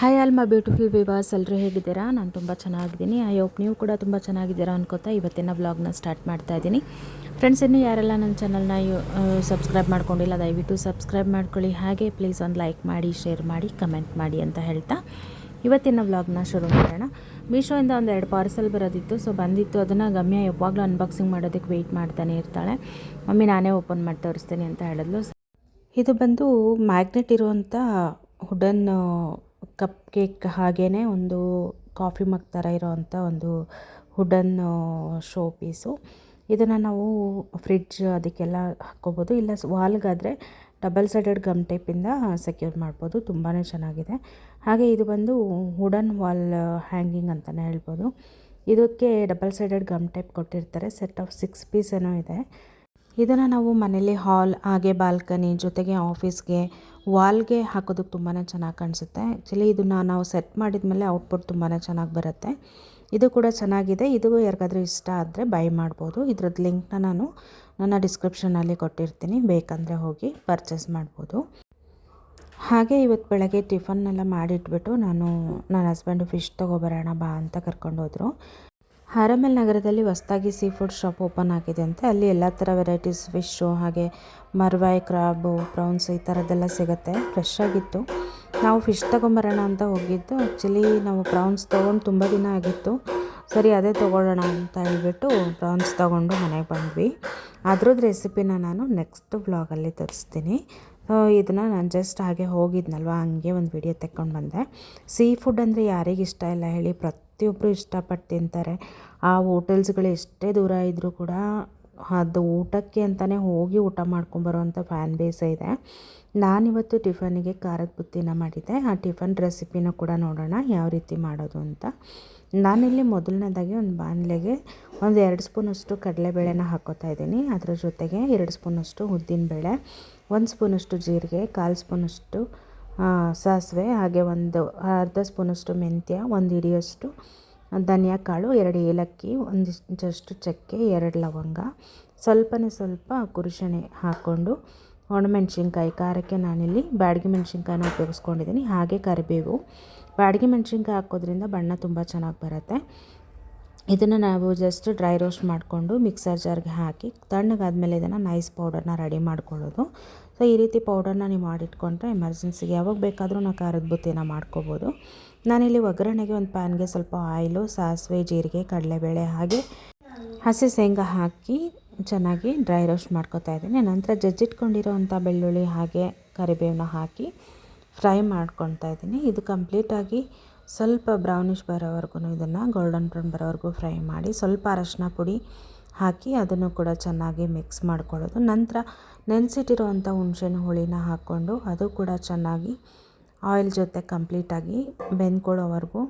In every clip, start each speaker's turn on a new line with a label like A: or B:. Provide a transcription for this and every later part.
A: Hi all my beautiful divas ಎಲ್ಲರೂ ಹೇಗಿದ್ದೀರಾ? ನಾನು ತುಂಬ ಚೆನ್ನಾಗಿದ್ದೀನಿ. ಐ ಹೋಪ್ ನೀವು ಕೂಡ ತುಂಬ ಚೆನ್ನಾಗಿದ್ದೀರಾ ಅನ್ಕೋತಾ ಇವತ್ತಿನ ವ್ಲಾಗ್ನ ಸ್ಟಾರ್ಟ್ ಮಾಡ್ತಾ ಇದ್ದೀನಿ. ಫ್ರೆಂಡ್ಸ್ ಇನ್ನೂ ಯಾರೆಲ್ಲ ನನ್ನ ಚಾನಲ್ನ ಸಬ್ಸ್ಕ್ರೈಬ್ ಮಾಡ್ಕೊಂಡಿಲ್ಲ, ದಯವಿಟ್ಟು ಸಬ್ಸ್ಕ್ರೈಬ್ ಮಾಡ್ಕೊಳ್ಳಿ. ಹಾಗೆ ಪ್ಲೀಸ್ ಒಂದು ಲೈಕ್ ಮಾಡಿ ಶೇರ್ ಮಾಡಿ ಕಮೆಂಟ್ ಮಾಡಿ ಅಂತ ಹೇಳ್ತಾ ಇವತ್ತಿನ ವ್ಲಾಗ್ನ ಶುರು ಮಾಡೋಣ. ಮೀಶೋಯಿಂದ ಒಂದು ಎರಡು ಪಾರ್ಸಲ್ ಬರೋದಿತ್ತು. ಸೊ ಬಂದಿತ್ತು. ಅದನ್ನು ಗಮ್ಯ ಯಾವಾಗಲೂ ಅನ್ಬಾಕ್ಸಿಂಗ್ ಮಾಡೋದಕ್ಕೆ ವೆಯ್ಟ್ ಮಾಡ್ತಾನೆ ಇರ್ತಾಳೆ. ಮಮ್ಮಿ, ನಾನೇ ಓಪನ್ ಮಾಡಿ ತೋರಿಸ್ತೀನಿ ಅಂತ ಹೇಳಿದ್ಲು. ಇದು ಬಂದು ಮ್ಯಾಗ್ನೆಟ್ ಇರುವಂಥ ವುಡನ್ ಕಪ್ ಕೇಕ್ ಹಾಗೇ ಒಂದು ಕಾಫಿ ಮಗ್ ಥರ ಇರೋವಂಥ ಒಂದು ವುಡನ್ ಶೋ ಪೀಸು. ಇದನ್ನು ನಾವು ಫ್ರಿಡ್ಜ್ ಅದಕ್ಕೆಲ್ಲ ಹಾಕ್ಕೋಬೋದು. ಇಲ್ಲ ವಾಲ್ಗಾದರೆ ಡಬಲ್ ಸೈಡೆಡ್ ಗಮ್ ಟೈಪಿಂದ ಸೆಕ್ಯೂರ್ ಮಾಡ್ಬೋದು. ತುಂಬಾ ಚೆನ್ನಾಗಿದೆ. ಹಾಗೆ ಇದು ಬಂದು ವುಡನ್ ವಾಲ್ ಹ್ಯಾಂಗಿಂಗ್ ಅಂತಲೇ ಹೇಳ್ಬೋದು. ಇದಕ್ಕೆ ಡಬಲ್ ಸೈಡೆಡ್ ಗಮ್ ಟೈಪ್ ಕೊಟ್ಟಿರ್ತಾರೆ. ಸೆಟ್ ಆಫ್ ಸಿಕ್ಸ್ ಪೀಸ್ ಏನೋ ಇದೆ. ಇದನ್ನು ನಾವು ಮನೇಲಿ ಹಾಲ್, ಹಾಗೆ ಬಾಲ್ಕನಿ ಜೊತೆಗೆ ಆಫೀಸ್ಗೆ ವಾಲ್ಗೆ ಹಾಕೋದಕ್ಕೆ ತುಂಬಾ ಚೆನ್ನಾಗಿ ಕಾಣಿಸುತ್ತೆ. ಆ್ಯಕ್ಚುಲಿ ಇದನ್ನು ನಾವು ಸೆಟ್ ಮಾಡಿದ ಮೇಲೆ ಔಟ್ಪುಟ್ ತುಂಬಾ ಚೆನ್ನಾಗಿ ಬರುತ್ತೆ. ಇದು ಕೂಡ ಚೆನ್ನಾಗಿದೆ. ಇದು ಯಾರಿಗಾದರೂ ಇಷ್ಟ ಆದರೆ ಬೈ ಮಾಡ್ಬೋದು. ಇದ್ರದ್ದು ಲಿಂಕ್ನ ನಾನು ನನ್ನ ಡಿಸ್ಕ್ರಿಪ್ಷನಲ್ಲಿ ಕೊಟ್ಟಿರ್ತೀನಿ. ಬೇಕಂದರೆ ಹೋಗಿ ಪರ್ಚೇಸ್ ಮಾಡ್ಬೋದು. ಹಾಗೆ ಇವತ್ತು ಬೆಳಗ್ಗೆ ಟಿಫನ್ನೆಲ್ಲ ಮಾಡಿಟ್ಬಿಟ್ಟು ನಾನು ನನ್ನ ಹಸ್ಬೆಂಡು ಫಿಶ್ ತೊಗೊಬರೋಣ ಬಾ ಅಂತ ಕರ್ಕೊಂಡು ಹೋದರು. ಹಾರಮೆಲ್ ನಗರದಲ್ಲಿ ಹೊಸ್ದಾಗಿ ಸೀ ಫುಡ್ ಶಾಪ್ ಓಪನ್ ಆಗಿದೆ ಅಂತೆ ಅಲ್ಲಿ ಎಲ್ಲ ಥರ ವೆರೈಟೀಸ್ ಫಿಶ್ಶು ಹಾಗೆ ಮರ್ವಾಯ್ ಕ್ರಾಬು ಪ್ರೌನ್ಸ್ ಈ ಥರದ್ದೆಲ್ಲ ಸಿಗುತ್ತೆ. ಫ್ರೆಶ್ ಆಗಿತ್ತು. ನಾವು ಫಿಶ್ ತೊಗೊಂಬರೋಣ ಅಂತ ಹೋಗಿದ್ದು. ಆ್ಯಕ್ಚುಲಿ ನಾವು ಪ್ರೌನ್ಸ್ ತೊಗೊಂಡು ತುಂಬ ದಿನ ಆಗಿತ್ತು. ಸರಿ, ಅದೇ ತೊಗೊಳ್ಳೋಣ ಅಂತ ಹೇಳ್ಬಿಟ್ಟು ಪ್ರಾನ್ಸ್ ತೊಗೊಂಡು ಮನೆಗೆ ಬಂದ್ವಿ. ಅದ್ರದ್ದು ರೆಸಿಪಿನ ನಾನು ನೆಕ್ಸ್ಟ್ ಬ್ಲಾಗಲ್ಲಿ ತರಿಸ್ತೀನಿ. ಇದನ್ನು ನಾನು ಜಸ್ಟ್ ಹಾಗೆ ಹೋಗಿದ್ನಲ್ವ, ಹಂಗೆ ಒಂದು ವಿಡಿಯೋ ತೆಕ್ಕೊಂಡು ಬಂದೆ. ಸೀ ಫುಡ್ ಅಂದರೆ ಯಾರಿಗೆ ಇಷ್ಟ ಇಲ್ಲ ಹೇಳಿ ಪ್ರತಿಯೊಬ್ಬರು ಇಷ್ಟಪಟ್ಟು ತಿಂತಾರೆ. ಆ ಹೋಟೆಲ್ಸ್ಗಳು ಎಷ್ಟೇ ದೂರ ಇದ್ದರೂ ಕೂಡ ಅದು ಊಟಕ್ಕೆ ಅಂತಲೇ ಹೋಗಿ ಊಟ ಮಾಡ್ಕೊಂಬರೋವಂಥ ಫ್ಯಾನ್ ಬೇಸ್ ಇದೆ. ನಾನಿವತ್ತು ಟಿಫನಿಗೆ ಖಾರದ ಬುತ್ತಿನ ಮಾಡಿದ್ದೆ. ಆ ಟಿಫನ್ ರೆಸಿಪಿನ ಕೂಡ ನೋಡೋಣ, ಯಾವ ರೀತಿ ಮಾಡೋದು ಅಂತ. ನಾನಿಲ್ಲಿ ಮೊದಲನೇದಾಗಿ ಒಂದು ಬಾಣಲೆಗೆ ಒಂದು ಎರಡು ಸ್ಪೂನಷ್ಟು ಕಡಲೆಬೇಳೆನ ಹಾಕೋತಾ ಇದ್ದೀನಿ. ಅದರ ಜೊತೆಗೆ ಎರಡು ಸ್ಪೂನಷ್ಟು ಉದ್ದಿನಬೇಳೆ ಒಂದು ಸ್ಪೂನಷ್ಟು ಜೀರಿಗೆ, ಕಾಲು ಸ್ಪೂನಷ್ಟು ಸಾಸಿವೆ, ಹಾಗೆ ಒಂದು ಅರ್ಧ ಸ್ಪೂನಷ್ಟು ಮೆಂತ್ಯ, ಒಂದು ಹಿಡಿಯಷ್ಟು ಧನಿಯಾ ಕಾಳು, ಎರಡು ಏಲಕ್ಕಿ ಒಂದಿಷ್ಟು ಚಕ್ಕೆ, ಎರಡು ಲವಂಗ. ಸ್ವಲ್ಪನೇ ಸ್ವಲ್ಪ ಕುರುಶಣೆ ಹಾಕ್ಕೊಂಡು ಒಣಮೆಣ್ಸಿನ್ಕಾಯಿ, ಖಾರಕ್ಕೆ ನಾನಿಲ್ಲಿ ಬ್ಯಾಡಗಿ ಮೆಣಸಿನ್ಕಾಯಿನ ಉಪಯೋಗಿಸ್ಕೊಂಡಿದ್ದೀನಿ. ಹಾಗೆ ಕರಿಬೇವು. ಬ್ಯಾಡಗಿ ಮೆಣಸಿನ್ಕಾಯಿ ಹಾಕೋದ್ರಿಂದ ಬಣ್ಣ ತುಂಬ ಚೆನ್ನಾಗಿ ಬರುತ್ತೆ. ಇದನ್ನು ನಾವು ಜಸ್ಟ್ ಡ್ರೈ ರೋಸ್ಟ್ ಮಾಡಿಕೊಂಡು ಮಿಕ್ಸರ್ ಜಾರ್ಗೆ ಹಾಕಿ, ತಣ್ಣಗಾದ್ಮೇಲೆ ಇದನ್ನು ನೈಸ್ ಪೌಡರ್ನ ರೆಡಿ ಮಾಡ್ಕೊಳ್ಳೋದು. ಸೊ ಈ ರೀತಿ ಪೌಡರ್ನ ನೀವು ಮಾಡಿಟ್ಕೊಂಡ್ರೆ ಎಮರ್ಜೆನ್ಸಿಗೆ ಯಾವಾಗ ಬೇಕಾದರೂ ನಾವು ಖಾರದ ಬುತ್ತಿನ ಮಾಡ್ಕೋಬೋದು. ನಾನಿಲ್ಲಿ ಒಗ್ಗರಣೆಗೆ ಒಂದು ಪ್ಯಾನ್ಗೆ ಸ್ವಲ್ಪ ಆಯಿಲು ಸಾಸಿವೆ, ಜೀರಿಗೆ, ಕಡಲೆಬೇಳೆ ಹಾಗೆ ಹಸಿ ಶೇಂಗಾ ಹಾಕಿ ಚೆನ್ನಾಗಿ ಡ್ರೈ ರೋಸ್ಟ್ ಮಾಡ್ಕೋತಾ ಇದ್ದೀನಿ. ನಂತರ ಜಜ್ಜಿಟ್ಕೊಂಡಿರೋ ಅಂಥ ಬೆಳ್ಳುಳ್ಳಿ ಹಾಗೆ ಕರಿಬೇವನ್ನ ಹಾಕಿ ಫ್ರೈ ಮಾಡ್ಕೊತಾ ಇದ್ದೀನಿ. ಇದು ಕಂಪ್ಲೀಟಾಗಿ ಸ್ವಲ್ಪ ಬ್ರೌನಿಷ್ ಬರೋವರೆಗೂ ಇದನ್ನು ಗೋಲ್ಡನ್ ಬ್ರೌನ್ ಬರೋವರೆಗೂ ಫ್ರೈ ಮಾಡಿ ಸ್ವಲ್ಪ ಅರಶಿನ ಪುಡಿ ಹಾಕಿ ಅದನ್ನು ಕೂಡ ಚೆನ್ನಾಗಿ ಮಿಕ್ಸ್ ಮಾಡ್ಕೊಳ್ಳೋದು. ನಂತರ ನೆನೆಸಿಟ್ಟಿರುವಂಥ ಹುಣಸೆಹಣ್ಣು ಹುಳಿನ ಹಾಕ್ಕೊಂಡು ಅದು ಕೂಡ ಚೆನ್ನಾಗಿ ಆಯಿಲ್ ಜೊತೆ ಕಂಪ್ಲೀಟಾಗಿ ಬೆಂದ್ಕೊಳ್ಳೋವರೆಗೂ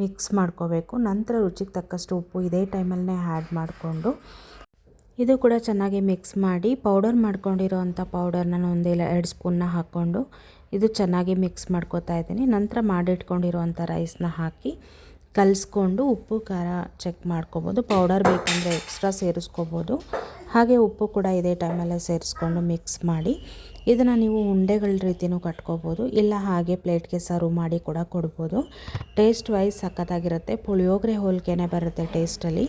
A: ಮಿಕ್ಸ್ ಮಾಡ್ಕೋಬೇಕು. ನಂತರ ರುಚಿಗೆ ತಕ್ಕಷ್ಟು ಉಪ್ಪು ಇದೇ ಟೈಮಲ್ಲೇ ಆ್ಯಡ್ ಮಾಡಿಕೊಂಡು ಇದು ಕೂಡ ಚೆನ್ನಾಗಿ ಮಿಕ್ಸ್ ಮಾಡಿ ಪೌಡರ್ ಮಾಡ್ಕೊಂಡಿರೋ ಅಂಥ ಪೌಡರ್ನ ಒಂದು ಎರಡು ಸ್ಪೂನ್ನ ಹಾಕ್ಕೊಂಡು ಇದು ಚೆನ್ನಾಗಿ ಮಿಕ್ಸ್ ಮಾಡ್ಕೋತಾ ಇದ್ದೀನಿ. ನಂತರ ಮಾಡಿಟ್ಕೊಂಡಿರುವಂಥ ರೈಸ್ನ ಹಾಕಿ ಕಲಿಸ್ಕೊಂಡು ಉಪ್ಪು, ಖಾರ ಚೆಕ್ ಮಾಡ್ಕೋಬೋದು. ಪೌಡರ್ ಬೇಕಂದರೆ ಎಕ್ಸ್ಟ್ರಾ ಸೇರಿಸ್ಕೋಬೋದು. ಹಾಗೆ ಉಪ್ಪು ಕೂಡ ಇದೇ ಟೈಮಲ್ಲೇ ಸೇರಿಸ್ಕೊಂಡು ಮಿಕ್ಸ್ ಮಾಡಿ ಇದನ್ನು ನೀವು ಉಂಡೆಗಳ ರೀತಿಯೂ ಕಟ್ಕೋಬೋದು, ಇಲ್ಲ ಹಾಗೆ ಪ್ಲೇಟ್ಗೆ ಸರ್ವ್ ಮಾಡಿ ಕೂಡ ಕೊಡ್ಬೋದು. ಟೇಸ್ಟ್ ವೈಸ್ ಸಖತ್ತಾಗಿರುತ್ತೆ. ಪುಳಿಯೋಗರೆ ಹೋಲಿಕೆನೇ ಬರುತ್ತೆ ಟೇಸ್ಟಲ್ಲಿ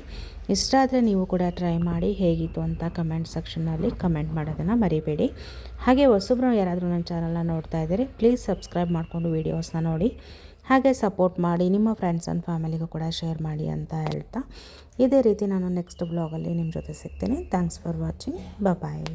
A: ಇಷ್ಟ ಆದರೆ ನೀವು ಕೂಡ ಟ್ರೈ ಮಾಡಿ ಹೇಗಿತ್ತು ಅಂತ ಕಮೆಂಟ್ ಸೆಕ್ಷನ್ನಲ್ಲಿ ಕಮೆಂಟ್ ಮಾಡೋದನ್ನು ಮರಿಬೇಡಿ. ಹಾಗೆ ಹೊಸಬ್ರು ಯಾರಾದರೂ ನನ್ನ ಚಾನಲ್ನ ನೋಡ್ತಾ ಇದ್ದೀರಿ ಪ್ಲೀಸ್ ಸಬ್ಸ್ಕ್ರೈಬ್ ಮಾಡಿಕೊಂಡು ವೀಡಿಯೋಸ್ನ ನೋಡಿ. ಹಾಗೆ ಸಪೋರ್ಟ್ ಮಾಡಿ, ನಿಮ್ಮ ಫ್ರೆಂಡ್ಸ್ ಆ್ಯಂಡ್ ಫ್ಯಾಮಿಲಿಗೂ ಕೂಡ ಶೇರ್ ಮಾಡಿ ಅಂತ ಹೇಳ್ತಾ. ಇದೇ ರೀತಿ ನಾನು ನೆಕ್ಸ್ಟ್ ಬ್ಲಾಗಲ್ಲಿ ನಿಮ್ಮ ಜೊತೆ ಸಿಗ್ತೀನಿ. Thanks for watching bye